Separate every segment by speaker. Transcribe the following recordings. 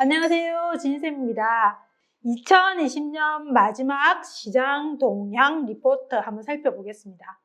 Speaker 1: 안녕하세요. 진쌤입니다. 2020년 마지막 시장 동향 리포트 한번 살펴보겠습니다.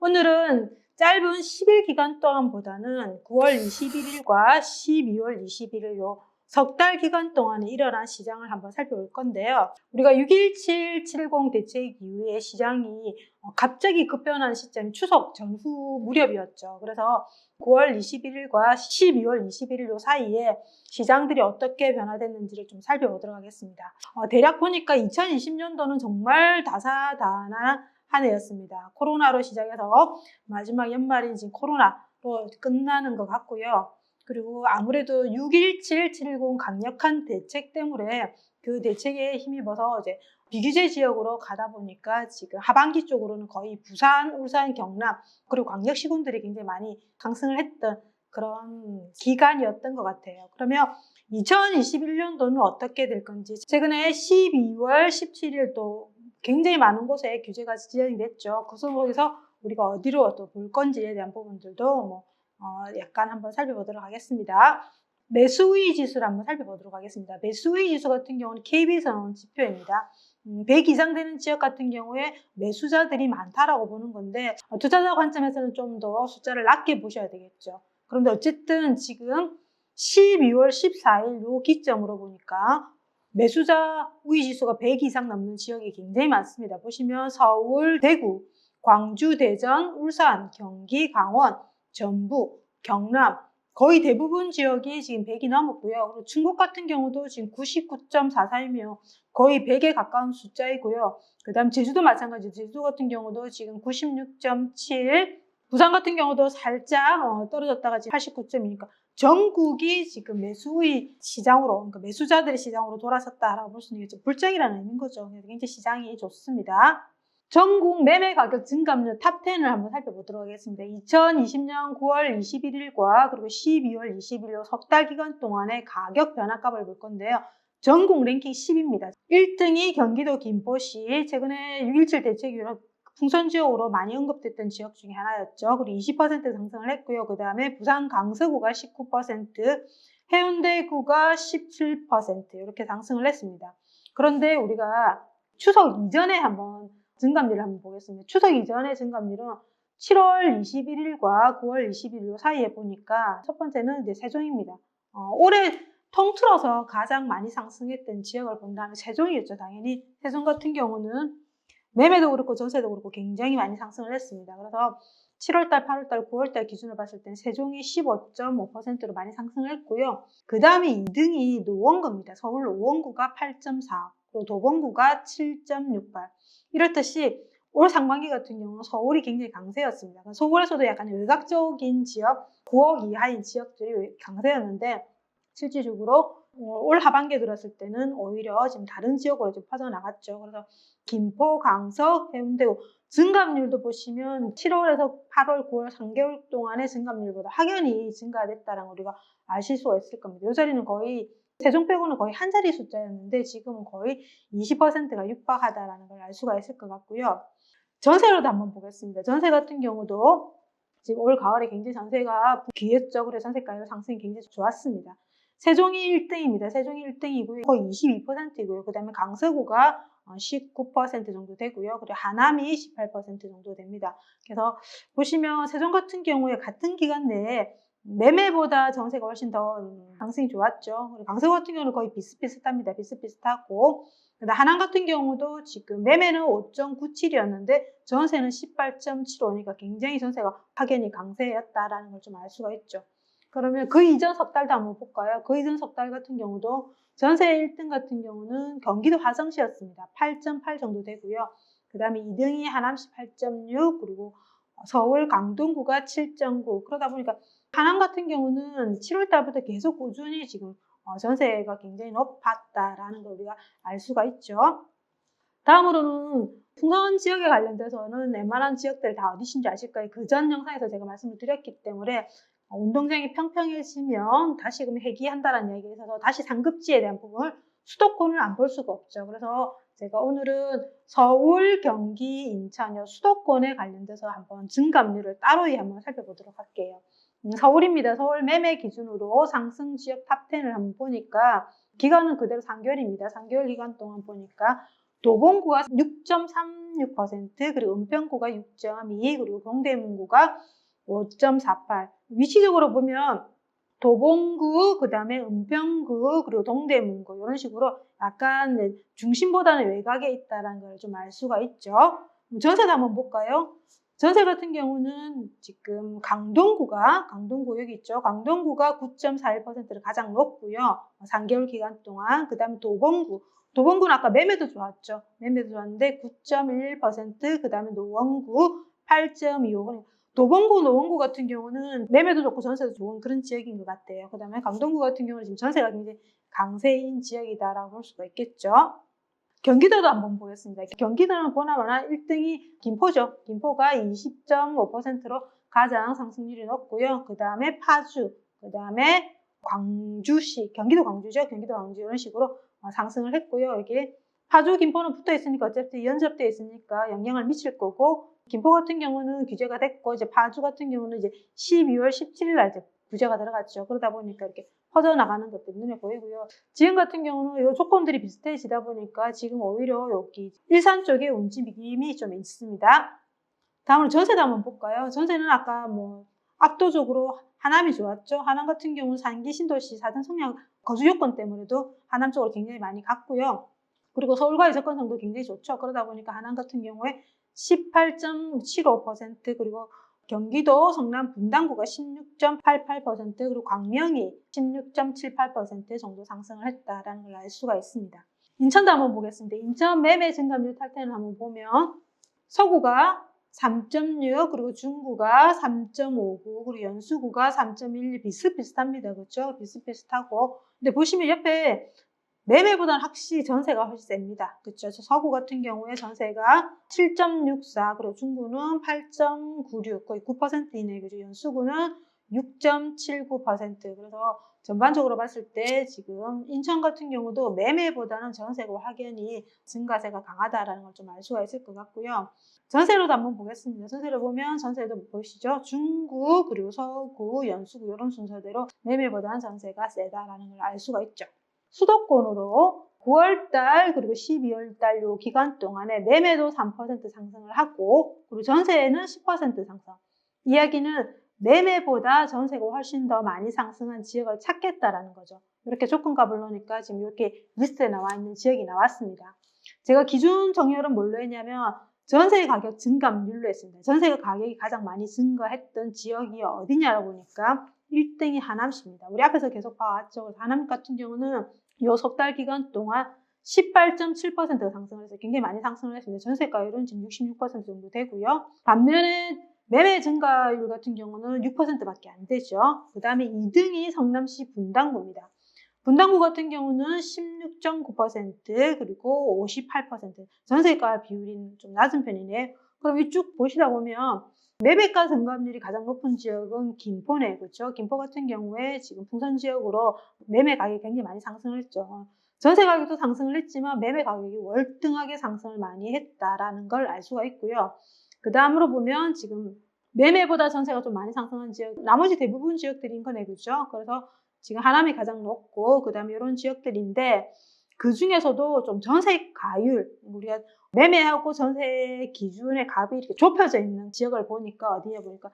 Speaker 1: 오늘은 짧은 10일 기간 동안보다는 9월 21일과 12월 21일 요 석 달 기간 동안에 일어난 시장을 한번 살펴볼 건데요. 우리가 6.1770 대책 이후에 시장이 어, 갑자기 급변한 시점이 추석 전후 무렵이었죠. 그래서 9월 21일과 12월 21일 요 사이에 시장들이 어떻게 변화됐는지를 좀 살펴보도록 하겠습니다. 어, 대략 보니까 2020년도는 정말 다사다난한 한 해였습니다. 코로나로 시작해서 마지막 연말인 지금 코로나로 끝나는 것 같고요. 그리고 아무래도 6.1770 강력한 대책 때문에 그 대책에 힘입어서 이제 비규제 지역으로 가다 보니까 지금 하반기 쪽으로는 거의 부산, 울산, 경남 그리고 광역시군들이 굉장히 많이 상승을 했던 그런 기간이었던 것 같아요. 그러면 2021년도는 어떻게 될 건지 최근에 12월 17일 또 굉장히 많은 곳에 규제가 지정이 됐죠. 그 속에서 우리가 어디로 또 볼 건지에 대한 부분들도 뭐 어, 약간 한번 살펴보도록 하겠습니다. 매수의 지수를 한번 살펴보도록 하겠습니다. 매수의 지수 같은 경우는 KB에서 나온 지표입니다. 음, 100 이상 되는 지역 같은 경우에 매수자들이 많다라고 보는 건데 어, 투자자 관점에서는 좀 더 숫자를 낮게 보셔야 되겠죠. 그런데 어쨌든 지금 12월 14일 요 기점으로 보니까 매수자 우위 지수가 100 이상 넘는 지역이 굉장히 많습니다. 보시면 서울, 대구, 광주, 대전, 울산, 경기, 강원, 전북, 경남 거의 대부분 지역이 지금 100이 넘었고요. 그리고 충북 같은 경우도 지금 99.44이며 거의 100에 가까운 숫자이고요. 그 다음 제주도 마찬가지. 제주도 같은 경우도 지금 96.7, 부산 같은 경우도 살짝 어, 떨어졌다가 지금 89.2니까 전국이 지금 매수의 시장으로, 그러니까 매수자들의 시장으로 돌아섰다라고 볼 수 있겠죠. 불장이라는 의미인 거죠. 굉장히 시장이 좋습니다. 전국 매매 가격 증감률 탑10을 한번 살펴보도록 하겠습니다. 2020년 9월 21일과 그리고 12월 20일 석 달 기간 동안의 가격 변화값을 볼 건데요. 전국 랭킹 10입니다. 1등이 경기도 김포시, 최근에 6.17 대책 이후로 풍선 지역으로 많이 언급됐던 지역 중에 하나였죠. 그리고 20% 상승을 했고요. 그 다음에 부산 강서구가 19%, 해운대구가 17% 이렇게 상승을 했습니다. 그런데 우리가 추석 이전에 한번 증감률을 한번 보겠습니다. 추석 이전의 증감률은 7월 21일과 9월 21일 사이에 보니까 첫 번째는 이제 세종입니다. 어, 올해 통틀어서 가장 많이 상승했던 지역을 본다면 세종이었죠. 당연히 세종 같은 경우는 매매도 그렇고 전세도 그렇고 굉장히 많이 상승을 했습니다. 그래서 7월달, 8월달, 9월달 기준으로 봤을 때는 세종이 15.5%로 많이 상승을 했고요. 그 다음에 2등이 노원구입니다. 서울 노원구가 8.4, 그리고 도봉구가 7.68. 이렇듯이 올 상반기 같은 경우는 서울이 굉장히 강세였습니다. 서울에서도 약간 외곽적인 지역, 9억 이하인 지역들이 강세였는데 실질적으로 어, 올 하반기에 들었을 때는 오히려 지금 다른 지역으로 좀 퍼져나갔죠. 그래서 김포, 강서, 해운대구 증감률도 보시면 7월에서 8월, 9월 3개월 동안의 증감률보다 확연히 증가됐다는 걸 우리가 아실 수가 있을 겁니다. 이 자리는 거의 세종 빼고는 거의 한 자리 숫자였는데 지금은 거의 20%가 육박하다라는 걸 알 수가 있을 것 같고요. 전세로도 한번 보겠습니다. 전세 같은 경우도 지금 올 가을에 굉장히 전세가 기획적으로 전세가율 상승이 굉장히 좋았습니다. 세종이 1등입니다. 세종이 1등이고요. 거의 22%이고요. 그 다음에 강서구가 19% 정도 되고요. 그리고 하남이 18% 정도 됩니다. 그래서 보시면 세종 같은 경우에 같은 기간 내에 매매보다 전세가 훨씬 더 상승이 좋았죠. 강서 같은 경우는 거의 비슷비슷합니다. 비슷비슷하고 하남 같은 경우도 지금 매매는 5.97이었는데 전세는 18.75니까 굉장히 전세가 확연히 강세였다라는 걸 좀 알 수가 있죠. 그러면 그 이전 석 달도 한번 볼까요? 그 이전 석 달 같은 경우도 전세 1등 같은 경우는 경기도 화성시였습니다. 8.8 정도 되고요. 그 다음에 2등이 하남시 8.6 그리고 서울 강동구가 7.9 그러다 보니까 하남 같은 경우는 7월 달부터 계속 꾸준히 지금 어, 전세가 굉장히 높았다라는 걸 우리가 알 수가 있죠. 다음으로는 풍선 지역에 관련돼서는 웬만한 지역들 다 어디신지 아실까요? 그 전 영상에서 제가 말씀을 드렸기 때문에 운동장이 평평해지면 다시금 회귀한다는 얘기가 있어서 다시 상급지에 대한 부분을 수도권을 안 볼 수가 없죠. 그래서 제가 오늘은 서울, 경기, 인천, 수도권에 관련돼서 한번 증감률을 따로 한번 살펴보도록 할게요. 음, 서울입니다. 서울 매매 기준으로 상승 지역 탑10을 한번 보니까 기간은 그대로 3개월입니다. 3개월 기간 동안 보니까 도봉구가 6.36% 그리고 은평구가 6.2 그리고 동대문구가 5.48 위치적으로 보면 도봉구 그 다음에 은평구 그리고 동대문구 이런 식으로 약간 중심보다는 외곽에 있다는 걸 좀 알 수가 있죠. 전세도 한번 볼까요? 전세 같은 경우는 지금 강동구가 강동구 여기 있죠. 강동구가 9.41%를 가장 높고요. 3개월 기간 동안 그 다음에 도봉구 도봉구는 아까 매매도 좋았죠. 매매도 좋았는데 9.11% 그 다음에 노원구 8.25 도봉구, 노원구 같은 경우는 매매도 좋고 전세도 좋은 그런 지역인 것 같아요. 그 다음에 강동구 같은 경우는 지금 전세가 굉장히 강세인 지역이다라고 볼 수가 있겠죠. 경기도도 한번 보겠습니다. 경기도는 보나마나 1등이 김포죠. 김포가 20.5%로 가장 상승률이 높고요. 그 다음에 파주, 그 다음에 광주시, 경기도 광주죠. 경기도 광주 이런 식으로 상승을 했고요. 이게 파주, 김포는 붙어 있으니까 어차피 연접되어 있으니까 영향을 미칠 거고 김포 같은 경우는 규제가 됐고 이제 파주 같은 경우는 이제 12월 17일 날 이제 규제가 들어갔죠. 그러다 보니까 이렇게 퍼져나가는 것들이 눈에 보이고요. 지금 같은 경우는 이 조건들이 비슷해지다 보니까 지금 오히려 여기 일산 쪽에 움직임이 좀 있습니다. 다음으로 전세도 한번 볼까요? 전세는 아까 뭐 압도적으로 하남이 좋았죠. 하남 같은 경우는 산기 신도시 사전 성향 거주 요건 때문에도 하남 쪽으로 굉장히 많이 갔고요. 그리고 서울과의 접근성도 굉장히 좋죠. 그러다 보니까 하남 같은 경우에 18.75% 그리고 경기도 성남 분당구가 16.88% 그리고 광명이 16.78% 정도 상승을 했다라는 걸 알 수가 있습니다. 인천도 한번 보겠습니다. 인천 매매 증감률 탈퇴를 한번 보면 서구가 3.6 그리고 중구가 3.59 그리고 연수구가 3.12 비슷비슷합니다. 그렇죠? 비슷비슷하고 근데 보시면 옆에 매매보다는 확실히 전세가 훨씬 셉니다. 그렇죠? 서구 같은 경우에 전세가 7.64 그리고 중구는 8.96 거의 9% 이내 그죠? 연수구는 6.79% 그래서 전반적으로 봤을 때 지금 인천 같은 경우도 매매보다는 전세가 확연히 증가세가 강하다라는 걸 좀 알 수가 있을 것 같고요. 전세로도 한번 보겠습니다. 전세를 보면 전세도 보시죠. 중구 그리고 서구, 연수구 이런 순서대로 매매보다는 전세가 세다라는 걸 알 수가 있죠. 수도권으로 9월달 그리고 12월달 요 기간 동안에 매매도 3% 상승을 하고 그리고 전세는 10% 상승. 이야기는 매매보다 전세가 훨씬 더 많이 상승한 지역을 찾겠다라는 거죠. 이렇게 조건값을 넣으니까 지금 이렇게 리스트에 나와 있는 지역이 나왔습니다. 제가 기준 정렬은 뭘로 했냐면 전세 가격 증감률로 했습니다. 전세 가격이 가장 많이 증가했던 지역이 어디냐라고 보니까 1등이 하남시입니다. 우리 앞에서 계속 봐왔죠. 하남 같은 경우는 요 석 달 기간 동안 18.7% 상승을 해서 굉장히 많이 상승을 했습니다. 전세가율은 지금 66% 정도 되고요. 반면에 매매 증가율 같은 경우는 6%밖에 안 되죠. 그 다음에 2등이 성남시 분당구입니다. 분당구 같은 경우는 16.9% 그리고 58% 전세가 비율이 좀 낮은 편이네요. 그럼 이 쭉 보시다 보면 매매가 증감률이 가장 높은 지역은 김포네, 그렇죠? 김포 같은 경우에 지금 풍선 지역으로 매매 가격이 굉장히 많이 상승을 했죠. 전세 가격도 상승을 했지만 매매 가격이 월등하게 상승을 많이 했다라는 걸 알 수가 있고요. 그 다음으로 보면 지금 매매보다 전세가 좀 많이 상승한 지역, 나머지 대부분 지역들인 거네, 그죠? 그래서 지금 하남이 가장 높고, 그 다음에 이런 지역들인데, 그 중에서도 좀 전세 가율, 우리가 매매하고 전세 기준의 값이 이렇게 좁혀져 있는 지역을 보니까, 어디에 보니까,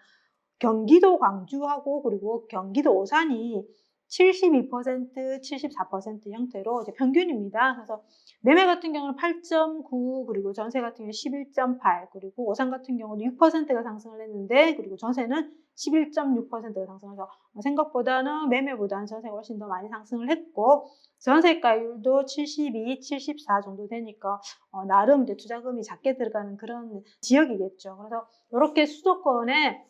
Speaker 1: 경기도 광주하고, 그리고 경기도 오산이 72%, 74% 형태로 이제 평균입니다. 그래서 매매 같은 경우는 8.9 그리고 전세 같은 경우는 11.8 그리고 오산 같은 경우는 6%가 상승을 했는데 그리고 전세는 11.6%가 상승해서 생각보다는 매매보다는 전세가 훨씬 더 많이 상승을 했고 전세가율도 72, 74 정도 되니까 어, 나름 이제 투자금이 작게 들어가는 그런 지역이겠죠. 그래서 이렇게 수도권에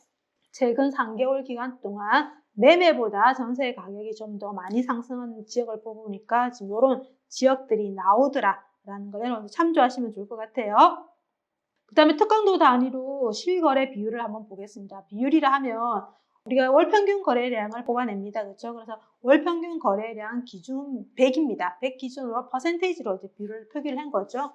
Speaker 1: 최근 3개월 기간 동안 매매보다 전세 가격이 좀 더 많이 상승한 지역을 뽑으니까 지금 이런 지역들이 나오더라라는 걸 여러분 참조하시면 좋을 것 같아요. 그 다음에 특강도 단위로 실거래 비율을 한번 보겠습니다. 비율이라 하면 우리가 월평균 거래량을 뽑아냅니다. 그렇죠? 그래서 월평균 거래량 기준 100입니다. 100 기준으로 퍼센테이지로 이제 비율을 표기를 한 거죠.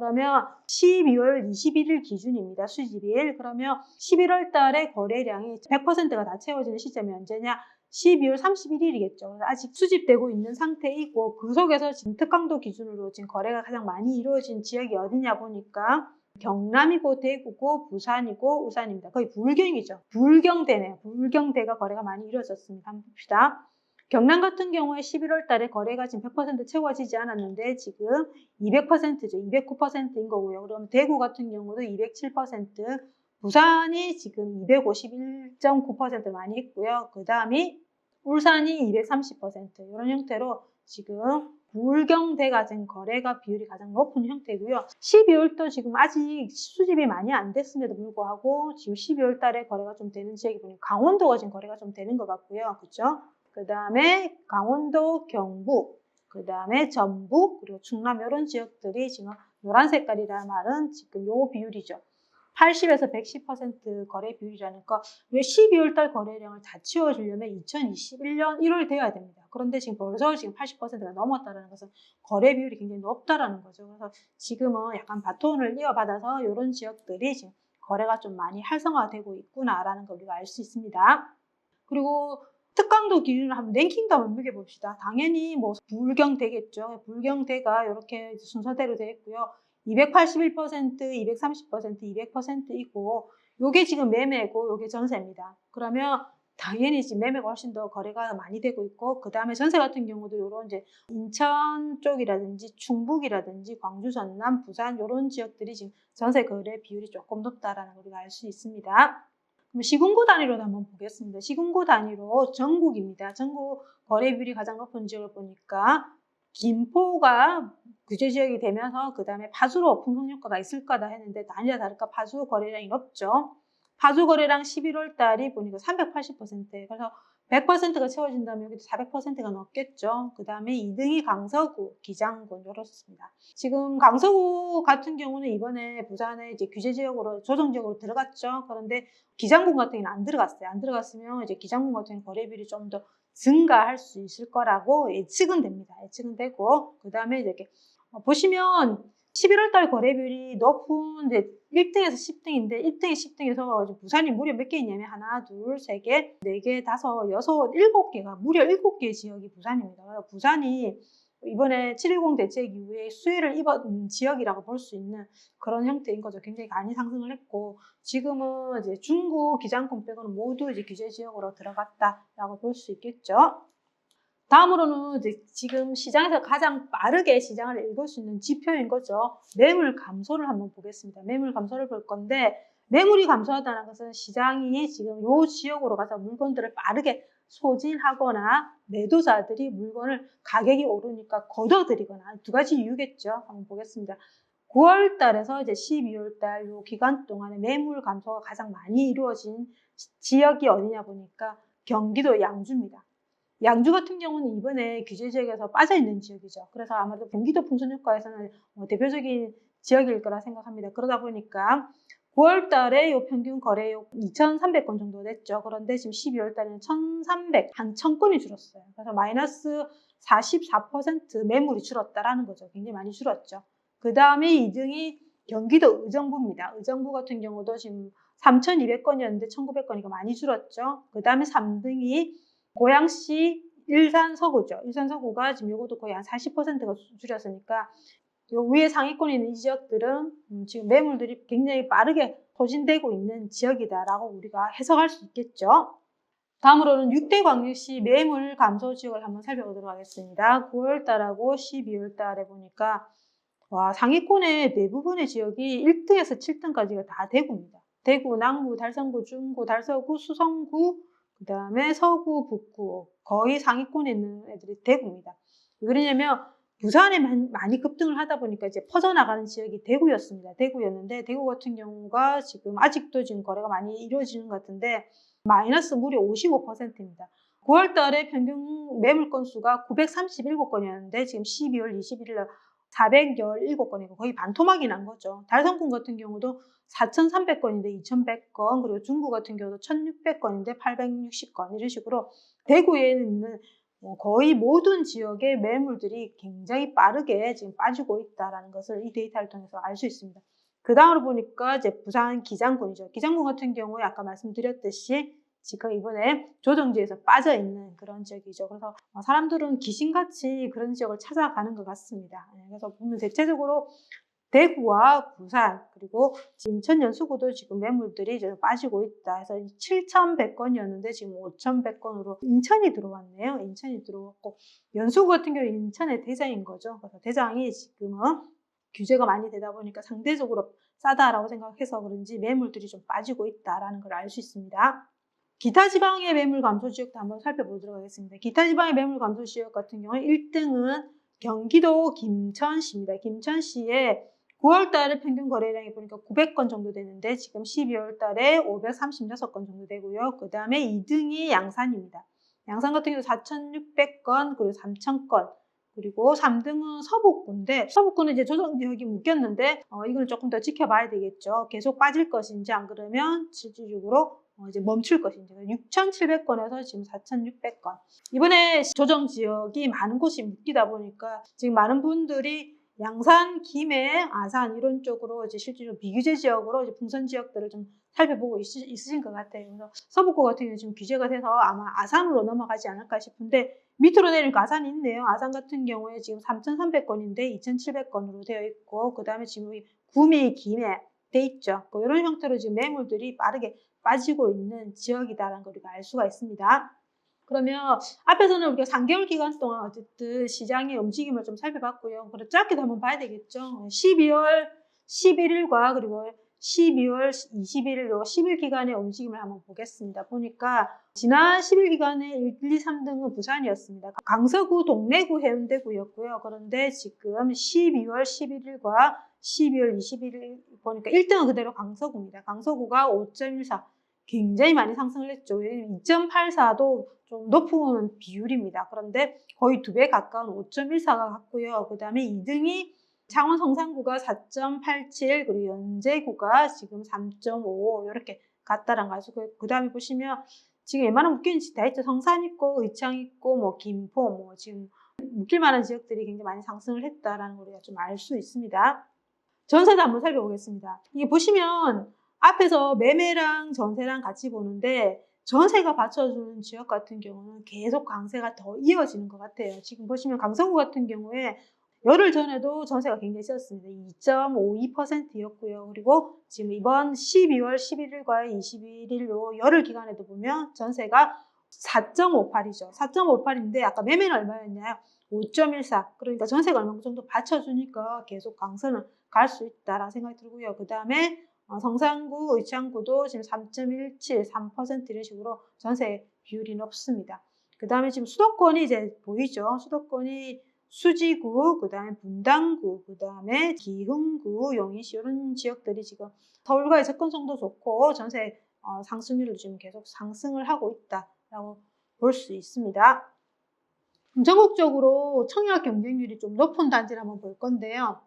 Speaker 1: 그러면 12월 21일 기준입니다. 수집일. 그러면 11월 달에 거래량이 100%가 다 채워지는 시점이 언제냐? 12월 31일이겠죠. 아직 수집되고 있는 상태이고 그 속에서 지금 특강도 기준으로 지금 거래가 가장 많이 이루어진 지역이 어디냐 보니까 경남이고 대구고 부산이고 우산입니다. 거의 불경이죠. 불경대네요. 불경대가 거래가 많이 이루어졌습니다. 한번 봅시다. 경남 같은 경우에 11월 달에 거래가 지금 100% 채워지지 않았는데 지금 200%죠. 209%인 거고요. 그럼 대구 같은 경우도 207%, 부산이 지금 251.9% 많이 있고요. 그 다음이 울산이 230% 이런 형태로 지금 불경대가 지금 거래가 비율이 가장 높은 형태고요. 12월도 지금 아직 수집이 많이 안 됐음에도 불구하고 지금 12월 달에 거래가 좀 되는 지역이 보니 강원도가 지금 거래가 좀 되는 것 같고요. 그렇죠? 그 다음에 강원도, 경북, 그 다음에 전북, 그리고 충남 이런 지역들이 지금 노란 색깔이라는 말은 지금 요 비율이죠. 80에서 110% 거래 비율이라니까 왜 12월 달 거래량을 다 채워주려면 2021년 1월 돼야 됩니다. 그런데 지금 벌써 지금 80%가 넘었다는 것은 거래 비율이 굉장히 높다라는 거죠. 그래서 지금은 약간 바톤을 이어받아서 이런 지역들이 지금 거래가 좀 많이 활성화되고 있구나라는 걸 우리가 알 수 있습니다. 그리고 특강도 기준으로 한번 랭킹도 한번 매겨봅시다. 당연히 뭐 불경 되겠죠. 불경대가 이렇게 순서대로 되어 있고요. 281%, 230%, 200%이고 요게 지금 매매고 요게 전세입니다. 그러면 당연히 지금 매매가 훨씬 더 거래가 많이 되고 있고 그 다음에 전세 같은 경우도 요런 이제 인천 쪽이라든지 충북이라든지 광주, 전남, 부산 요런 지역들이 지금 전세 거래 비율이 조금 높다라는 걸 우리가 알 수 있습니다. 그럼 시군구 단위로도 한번 보겠습니다. 시군구 단위로 전국입니다. 전국 거래 비율이 가장 높은 지역을 보니까 김포가 규제 지역이 되면서 그 다음에 파주로 풍성 효과가 있을 거다 했는데 아니라 다를까 파주 거래량이 높죠. 파주 거래량 11월 달이 보니까 380% 그래서 100%가 채워진다면 여기도 400%가 넘겠죠. 그 다음에 2등이 강서구, 기장군 이렇습니다. 지금 강서구 같은 경우는 이번에 부산에 이제 규제 지역으로 조정 지역으로 들어갔죠. 그런데 기장군 같은 경우는 안 들어갔어요. 안 들어갔으면 이제 기장군 같은 경우 거래비율이 좀 더 증가할 수 있을 거라고 예측은 됩니다. 예측은 되고 그 다음에 이렇게 보시면 11월 달 거래비율이 높은 이제 1등에서 10등인데 1등에 10등에서 부산이 무려 몇 개 있냐면 하나, 둘, 세 개, 네 개, 다섯, 여섯, 일곱 개가 무려 일곱 개의 지역이 부산입니다. 부산이 이번에 7.10 대책 이후에 수혜를 입은 지역이라고 볼 수 있는 그런 형태인 거죠. 굉장히 많이 상승을 했고 지금은 이제 중국 기장권 빼고는 모두 이제 규제 지역으로 들어갔다라고 볼 수 있겠죠. 다음으로는 이제 지금 시장에서 가장 빠르게 시장을 읽을 수 있는 지표인 거죠. 매물 감소를 한번 보겠습니다. 매물 감소를 볼 건데 매물이 감소하다는 것은 시장이 지금 요 지역으로 가서 물건들을 빠르게 소진하거나 매도자들이 물건을 가격이 오르니까 걷어들이거나 두 가지 이유겠죠. 한번 보겠습니다. 9월 달에서 이제 12월 달 요 기간 동안에 매물 감소가 가장 많이 이루어진 지역이 어디냐 보니까 경기도 양주입니다. 양주 같은 경우는 이번에 규제 지역에서 빠져 있는 지역이죠. 그래서 아마도 경기도 풍선 효과에서는 뭐 대표적인 지역일 거라 생각합니다. 그러다 보니까 9월 달에 요 평균 거래액 2,300건 정도 됐죠. 그런데 지금 12월 달에는 1,300, 한 1,000건이 줄었어요. 그래서 마이너스 44% 매물이 줄었다라는 거죠. 굉장히 많이 줄었죠. 그 다음에 2등이 경기도 의정부입니다. 의정부 같은 경우도 지금 3,200건이었는데 1,900건이니까 많이 줄었죠. 그 다음에 3등이 고양시 일산 서구죠. 일산 서구가 지금 이것도 거의 한 40%가 줄였으니까 요 위에 상위권에 있는 이 지역들은 음, 지금 매물들이 굉장히 빠르게 소진되고 있는 지역이다라고 우리가 해석할 수 있겠죠. 다음으로는 6대 광역시 매물 감소 지역을 한번 살펴보도록 하겠습니다. 9월 달하고 12월 달에 보니까 와 상위권의 대부분의 지역이 1등에서 7등까지가 다 대구입니다. 대구, 남구, 달성구, 중구, 달서구, 수성구, 그 다음에 서구, 북구 거의 상위권에 있는 애들이 대구입니다. 왜 그러냐면 부산에 많이 급등을 하다 보니까 이제 퍼져나가는 지역이 대구였습니다. 대구였는데 대구 같은 경우가 지금 아직도 지금 거래가 많이 이루어지는 것 같은데 마이너스 무려 55%입니다. 9월 달에 평균 매물 건수가 937건이었는데 지금 12월 21일 날 417건이고 거의 반토막이 난 거죠. 달성군 같은 경우도 4,300건인데 2,100건, 그리고 중구 같은 경우도 1,600건인데 860건 이런 식으로 대구에 있는 뭐 거의 모든 지역의 매물들이 굉장히 빠르게 지금 빠지고 있다는 것을 이 데이터를 통해서 알 수 있습니다. 그 다음으로 보니까 이제 부산 기장군이죠. 기장군 같은 경우에 아까 말씀드렸듯이 지금 이번에 조정지에서 빠져 있는 그런 지역이죠. 그래서 사람들은 귀신같이 그런 지역을 찾아가는 것 같습니다. 네, 그래서 보면 대체적으로 대구와 부산 그리고 인천 연수구도 지금 매물들이 빠지고 있다. 그래서 7,100건이었는데 지금 5,100건으로 인천이 들어왔네요. 인천이 들어왔고 연수구 같은 경우 인천의 대장인 거죠. 그래서 대장이 지금은 규제가 많이 되다 보니까 상대적으로 싸다라고 생각해서 그런지 매물들이 좀 빠지고 있다라는 걸 알 수 있습니다. 기타 지방의 매물 감소 지역도 한번 살펴보도록 하겠습니다. 기타 지방의 매물 감소 지역 같은 경우는 1등은 경기도 김천시입니다. 김천시에 9월 달에 평균 거래량이 보니까 900건 정도 되는데 지금 12월 달에 536건 정도 되고요. 그 다음에 2등이 양산입니다. 양산 같은 경우 4,600건 그리고 3,000건 그리고 3등은 서북구인데 서북구는 이제 조정지역이 묶였는데 어, 이걸 조금 더 지켜봐야 되겠죠. 계속 빠질 것인지 안 그러면 실질적으로 어, 이제 멈출 것인지 6,700건에서 지금 4,600건 이번에 조정 지역이 많은 곳이 묶이다 보니까 지금 많은 분들이 양산, 김해, 아산 이런 쪽으로 이제 실제로 비규제 지역으로 이제 풍선 지역들을 좀 살펴보고 있, 있으신 것 같아요. 그래서 서북구 같은 경우는 지금 규제가 돼서 아마 아산으로 넘어가지 않을까 싶은데 밑으로 내리니까 아산이 있네요. 아산 같은 경우에 지금 3,300건인데 2,700건으로 되어 있고 그 다음에 지금 구미, 김해 돼 있죠. 뭐 이런 형태로 지금 매물들이 빠르게 빠지고 있는 지역이다라는 걸 우리가 알 수가 있습니다. 그러면 앞에서는 우리가 3개월 기간 동안 어쨌든 시장의 움직임을 좀 살펴봤고요. 그래 짧게도 한번 봐야 되겠죠. 12월 11일과 그리고 12월 21일, 요 10일 기간의 움직임을 한번 보겠습니다. 보니까 지난 10일 기간에 1, 2, 3등은 부산이었습니다. 강서구, 동래구, 해운대구였고요. 그런데 지금 12월 11일과 12월 21일 보니까 1등은 그대로 강서구입니다. 강서구가 5.14 굉장히 많이 상승을 했죠. 2.84도 좀 높은 비율입니다. 그런데 거의 두 배 가까운 5.14가 갔고요. 그 다음에 2등이 창원 성산구가 4.87 그리고 연제구가 지금 3.5 이렇게 갔다란 그, 그 다음에 보시면 지금 웬만한 묶이는 지다 있죠. 성산 있고 의창 있고 뭐 김포 뭐 지금 묶일 만한 지역들이 굉장히 많이 상승을 했다라는 걸 우리가 좀 알 수 있습니다. 전세도 한번 살펴보겠습니다. 이게 보시면 앞에서 매매랑 전세랑 같이 보는데 전세가 받쳐주는 지역 같은 경우는 계속 강세가 더 이어지는 것 같아요. 지금 보시면 강서구 같은 경우에 열흘 전에도 전세가 굉장히 세졌습니다. 2.52%였고요. 그리고 지금 이번 12월 11일과 21일로 열흘 기간에도 보면 전세가 4.58이죠. 4.58인데 아까 매매는 얼마였냐요? 5.14. 그러니까 전세가 얼마 정도 받쳐주니까 계속 강세는 갈 수 있다라는 생각이 들고요. 그 다음에 어, 성산구, 의창구도 지금 3.17, 3% 이런 식으로 전세 비율이 높습니다. 그 다음에 지금 수도권이 이제 보이죠? 수도권이 수지구, 그 다음에 분당구, 그 다음에 기흥구, 용인시 이런 지역들이 지금 서울과의 접근성도 좋고 전세 어, 상승률도 지금 계속 상승을 하고 있다라고 볼 수 있습니다. 전국적으로 청약 경쟁률이 좀 높은 단지를 한번 볼 건데요.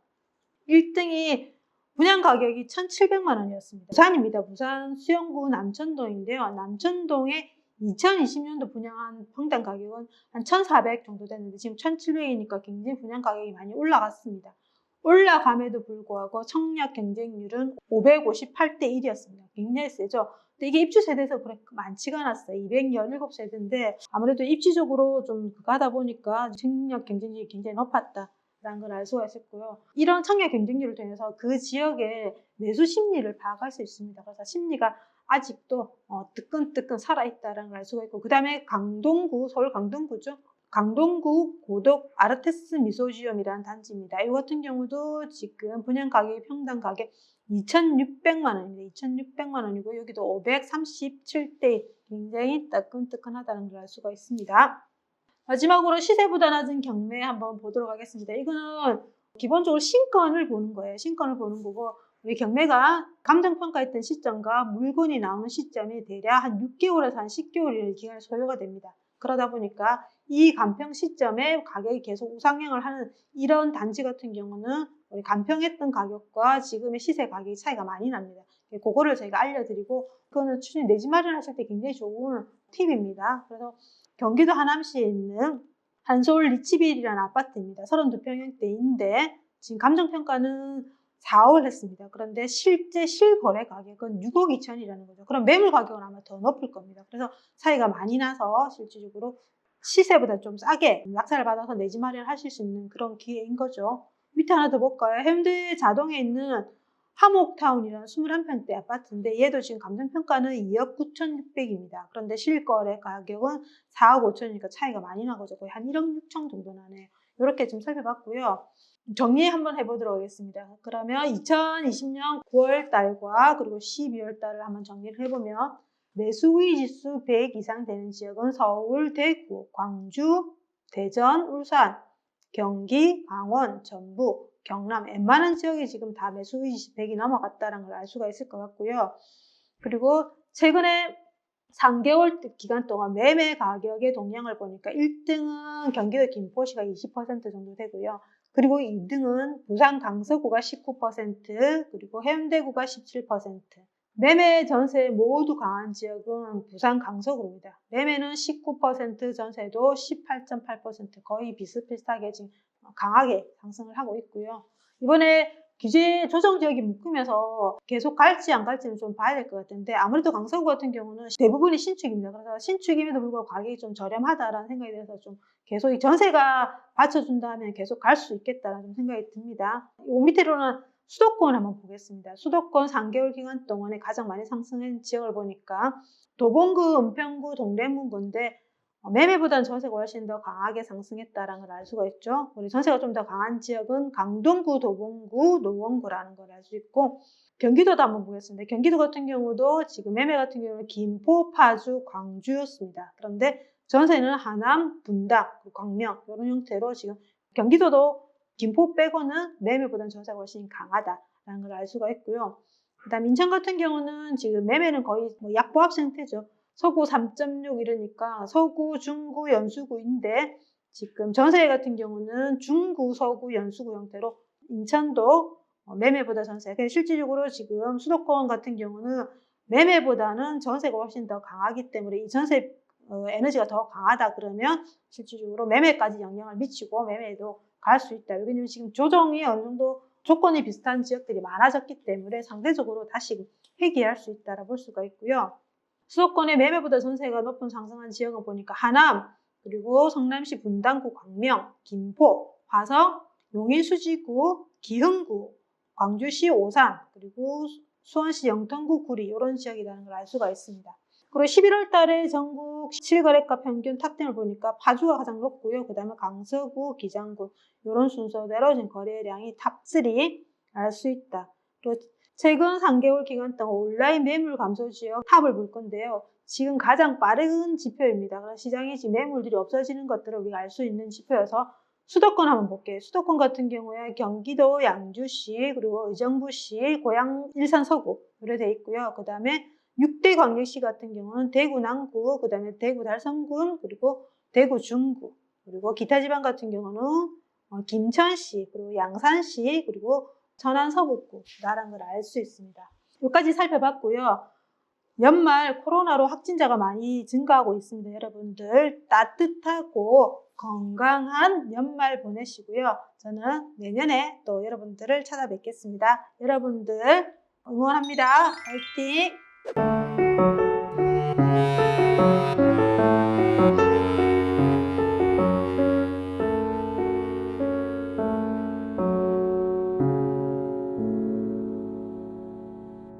Speaker 1: 1등이 분양 가격이 1,700만 원이었습니다. 부산입니다. 부산 수영구 남천동인데요. 남천동에 2020년도 분양한 평당 가격은 한 1,400 정도 됐는데 지금 1,700이니까 굉장히 분양 가격이 많이 올라갔습니다. 올라감에도 불구하고 청약 경쟁률은 558대 1이었습니다. 굉장히 세죠. 근데 이게 입주 세대에서 그렇게 많지가 않았어요. 217세대인데 아무래도 입지적으로 좀 하다 보니까 청약 경쟁률이 굉장히 높았다. 라는 걸 알 수가 있었고요. 이런 청약 경쟁률을 통해서 그 지역의 매수 심리를 파악할 수 있습니다. 그래서 심리가 아직도 어, 뜨끈뜨끈 살아있다는 걸 알 수가 있고 그 다음에 강동구, 서울 강동구죠. 강동구 고덕 아르테스 미소지엄이라는 단지입니다. 이 같은 경우도 지금 분양 가격이 평당 가격 2,600만 원입니다. 2,600만 원이고 여기도 537대 굉장히 따끈뜨끈하다는 걸 알 수가 있습니다. 마지막으로 시세보다 낮은 경매 한번 보도록 하겠습니다. 이거는 기본적으로 신권을 보는 거예요. 신권을 보는 거고 우리 경매가 감정평가했던 시점과 물건이 나오는 시점이 대략 한 6개월에서 한 10개월이라는 기간이 소요가 됩니다. 그러다 보니까 이 간평 시점에 가격이 계속 우상향을 하는 이런 단지 같은 경우는 우리 간평했던 가격과 지금의 시세 가격이 차이가 많이 납니다. 그거를 저희가 알려드리고 그거는 추진 내집 마련하실 때 굉장히 좋은 팁입니다. 그래서 경기도 하남시에 있는 한솔 리치빌이라는 아파트입니다. 32평형대인데 지금 감정평가는 4월 했습니다. 그런데 실제 실거래 가격은 6억 2천이라는 거죠. 그럼 매물 가격은 아마 더 높을 겁니다. 그래서 차이가 많이 나서 실질적으로 시세보다 좀 싸게 낙찰을 받아서 내 집 마련하실 수 있는 그런 기회인 거죠. 밑에 하나 더 볼까요? 해운대 자동에 있는 하목타운이라는 21평대 아파트인데 얘도 지금 감정평가는 2억 9,600입니다. 그런데 실거래 가격은 4억 5천이니까 차이가 많이 나거죠. 거의 한 1억 6천 정도 나네요. 이렇게 좀 살펴봤고요. 정리 한번 해보도록 하겠습니다. 그러면 2020년 9월 달과 그리고 12월 달을 한번 정리를 해보면 매수의 지수 100 이상 되는 지역은 서울, 대구, 광주, 대전, 울산, 경기, 강원, 전북, 경남 웬만한 지역이 지금 다 지수 100이 넘어갔다는 걸 알 수가 있을 것 같고요. 그리고 최근에 3개월 기간 동안 매매 가격의 동향을 보니까 1등은 경기도 김포시가 20% 정도 되고요. 그리고 2등은 부산 강서구가 19%, 그리고 해운대구가 17%. 매매 전세 모두 강한 지역은 부산 강서구입니다. 매매는 19%, 전세도 18.8% 거의 비슷비슷하게 지금 강하게 상승을 하고 있고요. 이번에 규제 조정 지역이 묶으면서 계속 갈지 안 갈지는 좀 봐야 될 것 같은데 아무래도 강서구 같은 경우는 대부분이 신축입니다. 그래서 신축임에도 불구하고 가격이 좀 저렴하다라는 생각이 들어서 좀 계속 이 전세가 받쳐준다면 계속 갈 수 있겠다라는 생각이 듭니다. 이 밑으로는 수도권 한번 보겠습니다. 수도권 3개월 기간 동안에 가장 많이 상승한 지역을 보니까 도봉구, 은평구, 동대문구인데 어, 매매보다는 전세가 훨씬 더 강하게 상승했다는 걸 알 수가 있죠. 우리 전세가 좀 더 강한 지역은 강동구, 도봉구, 노원구라는 걸 알 수 있고 경기도도 한번 보겠습니다. 경기도 같은 경우도 지금 매매 같은 경우는 김포, 파주, 광주였습니다. 그런데 전세는 하남, 분당, 광명 이런 형태로 지금 경기도도 김포 빼고는 매매보다는 전세가 훨씬 강하다라는 걸 알 수가 있고요. 그다음 인천 같은 경우는 지금 매매는 거의 뭐 약보합 상태죠. 서구 3.6 이러니까 서구, 중구, 연수구인데 지금 전세 같은 경우는 중구, 서구, 연수구 형태로 인천도 어, 매매보다 전세. 실질적으로 지금 수도권 같은 경우는 매매보다는 전세가 훨씬 더 강하기 때문에 이 전세 어, 에너지가 더 강하다 그러면 실질적으로 매매까지 영향을 미치고 매매도 갈 수 있다. 왜냐면 지금 조정이 어느 정도 조건이 비슷한 지역들이 많아졌기 때문에 상대적으로 다시 회귀할 수 있다라 볼 수가 있고요. 수도권의 매매보다 전세가 높은 상승한 지역을 보니까 하남, 그리고 성남시 분당구 광명, 김포, 화성, 용인 수지구, 기흥구, 광주시 오산, 그리고 수원시 영통구 구리 이런 지역이라는 걸 알 수가 있습니다. 그리고 11월 달에 전국 실거래가 평균 탑10을 보니까 파주가 가장 높고요. 그 다음에 강서구, 기장구 이런 순서대로 지금 거래량이 탑3 알 수 있다. 그리고 최근 3개월 기간 동안 온라인 매물 감소 지역 탑을 볼 건데요. 지금 가장 빠른 지표입니다. 시장에 지금 매물들이 없어지는 것들을 우리가 알 수 있는 지표여서 수도권 한번 볼게요. 수도권 같은 경우에 경기도 양주시 그리고 의정부시 고양 일산 서구 이렇게 돼 있고요. 그 다음에 6대 광역시 같은 경우는 대구 남구, 그 다음에 대구 달성군, 그리고 대구 중구, 그리고 기타 지방 같은 경우는 어, 김천시, 그리고 양산시, 그리고 전안 서북구 나라는 걸알 수 있습니다. 여기까지 살펴봤고요. 연말 코로나로 확진자가 많이 증가하고 있습니다. 여러분들 따뜻하고 건강한 연말 보내시고요. 저는 내년에 또 여러분들을 찾아뵙겠습니다. 여러분들 응원합니다. 화이팅!